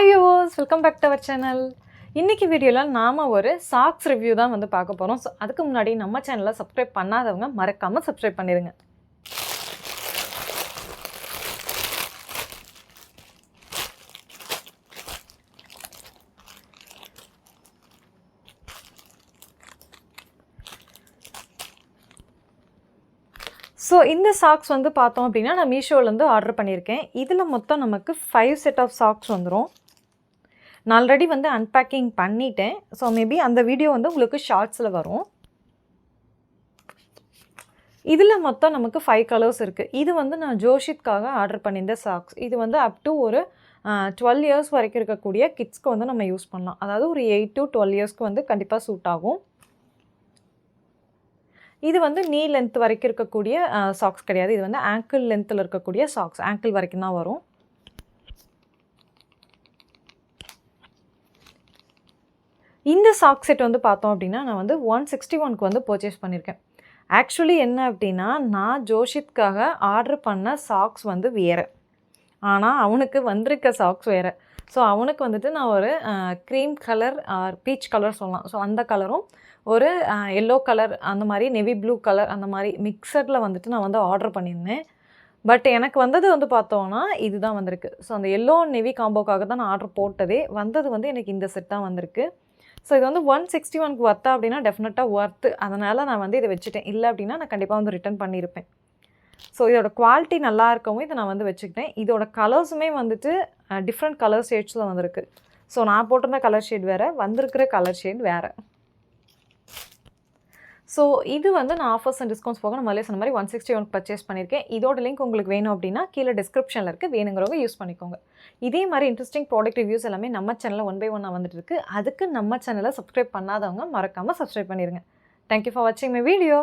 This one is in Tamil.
Hi viewers welcome back to our channel இன்றைக்கி வீடியோவில் நாம் ஒரு சாக்ஸ் ரிவ்யூ தான் வந்து பார்க்க போகிறோம் ஸோ அதுக்கு முன்னாடி நம்ம சேனலை சப்ஸ்கிரைப் பண்ணாதவங்க மறக்காமல் சப்ஸ்கிரைப் பண்ணிடுங்க ஸோ இந்த சாக்ஸ் வந்து பார்த்தோம் அப்படின்னா நான் மீஷோலேருந்து ஆர்டர் பண்ணியிருக்கேன். இதில் மொத்தம் நமக்கு ஃபைவ் செட் ஆஃப் சாக்ஸ் வந்துடும் நான் ஆல்ரெடி வந்து அன்பேக்கிங் பண்ணிட்டேன். ஸோ மேபி அந்த வீடியோ வந்து உங்களுக்கு ஷார்ட்ஸில் வரும். இதில் மொத்தம் நமக்கு ஃபைவ் கலர்ஸ் இருக்குது இது வந்து நான் ஜோஷித்காக ஆர்டர் பண்ணியிருந்த சாக்ஸ் இது வந்து அப் டு ஒரு டுவெல் இயர்ஸ் வரைக்கும் இருக்கக்கூடிய கிட்ஸ்க்கு வந்து நம்ம யூஸ் பண்ணலாம். அதாவது ஒரு எயிட் டு டுவெல் இயர்ஸ்க்கு வந்து கண்டிப்பாக சூட் ஆகும். இது வந்து நீ லென்த் வரைக்கும் இருக்கக்கூடிய சாக்ஸ் கிடையாது. இது வந்து ஆங்கிள் லென்த்தில் இருக்கக்கூடிய சாக்ஸ் ஆங்கிள் வரைக்கும் தான் வரும். இந்த சாக் செட் வந்து பார்த்தோம் அப்படின்னா நான் வந்து ஒன் சிக்ஸ்டி ஒன்க்கு வந்து பர்ச்சேஸ் பண்ணியிருக்கேன் ஆக்சுவலி என்ன அப்படின்னா நான் ஜோஷித்காக ஆர்டர் பண்ண சாக்ஸ் வந்து வேறு. ஆனால் அவனுக்கு வந்திருக்க சாக்ஸ் வேறு. ஸோ அவனுக்கு வந்துட்டு நான் ஒரு க்ரீம் கலர் பீச் கலர் சொல்லலாம். ஸோ அந்த கலரும் ஒரு எல்லோ கலர் அந்த மாதிரி நெவி ப்ளூ கலர் அந்த மாதிரி மிக்சரில் வந்துட்டு நான் வந்து ஆர்டர் பண்ணியிருந்தேன். பட் எனக்கு வந்தது வந்து பார்த்தோன்னா இதுதான் வந்திருக்கு. ஸோ அந்த எல்லோ நெவி காம்போக்காக தான் நான் ஆர்டர் போட்டதே. வந்தது வந்து எனக்கு இந்த செட் தான் வந்திருக்கு. ஸோ இது வந்து ஒன் சிக்ஸ்டி ஒன்க்கு ஒர்த்தா அப்படின்னா டெஃபினட்டாக ஒர்த்து அதனால் நான் வந்து இதை வச்சுட்டேன். இல்லை அப்படின்னா நான் கண்டிப்பாக வந்து ரிட்டர்ன் பண்ணியிருப்பேன். ஸோ இதோட குவாலிட்டி நல்லா இருக்கவும் இதை நான் வந்து வச்சுக்கிட்டேன். இதோட கலர்ஸுமே வந்துட்டு டிஃப்ரெண்ட் கலர் ஷேட்ஸில் வந்திருக்கு. ஸோ நான் போட்டிருந்த கலர் ஷேட் வேறு வந்திருக்கிற கலர் ஷேட் வேறு. ஸோ இது வந்து நான் ஆஃபர்ஸ் அண்ட் டிஸ்கவுண்ட்ஸ் போக நான் முதல்ல சொன்ன மாதிரி ஒன் சிக்ஸ்டி ஒன் பர்ச்சேஸ் பண்ணியிருக்கேன். இதோட லிங்க் உங்களுக்கு வேணும் அப்படின்னா கீழே டிஸ்கிரிப்ஷனில் இருக்குது வேணுங்கிறவங்க யூஸ் பண்ணிக்கோங்க. இதே மாதிரி இன்ட்ரெஸ்டிங் ப்ராடக்ட் ரிவ்யூஸ் எல்லாமே நம்ம சேனலில் ஒன் பை ஒன்னாக வந்துட்டு இருக்கு. அதுக்கு நம்ம சேனலை சப்ஸ்கிரைப் பண்ணாதவங்க மறக்காமல் சப்ஸ்கிரைப் பண்ணிடுங்க தேங்க்யூ ஃபார் வாட்சிங் மை வீடியோ